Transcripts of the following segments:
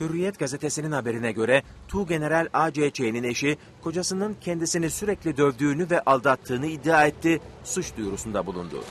Hürriyet gazetesinin haberine göre Tuğgeneral ACÇ'nin eşi kocasının kendisini sürekli dövdüğünü ve aldattığını iddia etti, suç duyurusunda bulundu.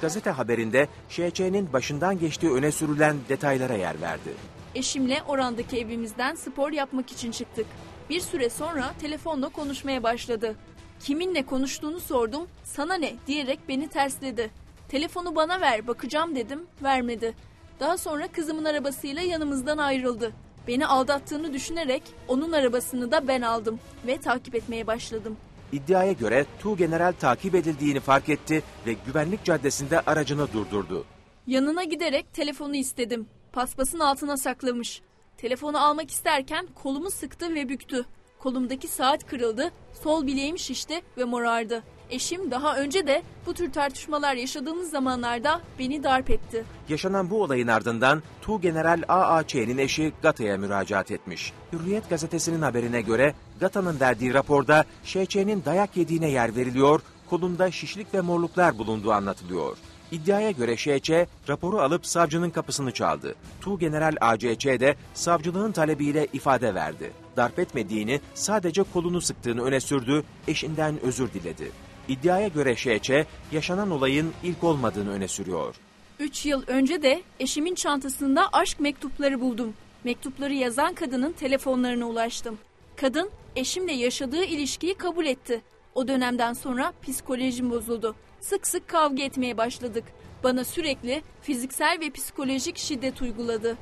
Gazete haberinde ŞÇ'nin başından geçtiği öne sürülen detaylara yer verdi. Eşimle orandaki evimizden spor yapmak için çıktık. Bir süre sonra telefonla konuşmaya başladı. Kiminle konuştuğunu sordum, sana ne diyerek beni tersledi. Telefonu bana ver, bakacağım dedim, vermedi. Daha sonra kızımın arabasıyla yanımızdan ayrıldı. Beni aldattığını düşünerek onun arabasını da ben aldım ve takip etmeye başladım. İddiaya göre Tuğgeneral takip edildiğini fark etti ve güvenlik caddesinde aracını durdurdu. Yanına giderek telefonu istedim. Paspasın altına saklamış. Telefonu almak isterken kolumu sıktı ve büktü. Kolumdaki saat kırıldı, sol bileğim şişti ve morardı. Eşim daha önce de bu tür tartışmalar yaşadığımız zamanlarda beni darp etti. Yaşanan bu olayın ardından Tuğgeneral AAÇ'nin eşi GATA'ya müracaat etmiş. Hürriyet gazetesinin haberine göre GATA'nın verdiği raporda ŞÇ'nin dayak yediğine yer veriliyor, kolunda şişlik ve morluklar bulunduğu anlatılıyor. İddiaya göre ŞÇ raporu alıp savcının kapısını çaldı. Tuğgeneral ACÇ de savcılığın talebiyle ifade verdi. Darp etmediğini, sadece kolunu sıktığını öne sürdü, eşinden özür diledi. İddiaya göre ŞÇ yaşanan olayın ilk olmadığını öne sürüyor. 3 yıl önce de eşimin çantasında aşk mektupları buldum. Mektupları yazan kadının telefonlarına ulaştım. Kadın eşimle yaşadığı ilişkiyi kabul etti. O dönemden sonra psikolojim bozuldu. Sık sık kavga etmeye başladık. Bana sürekli fiziksel ve psikolojik şiddet uyguladı.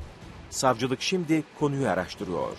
Savcılık şimdi konuyu araştırıyor.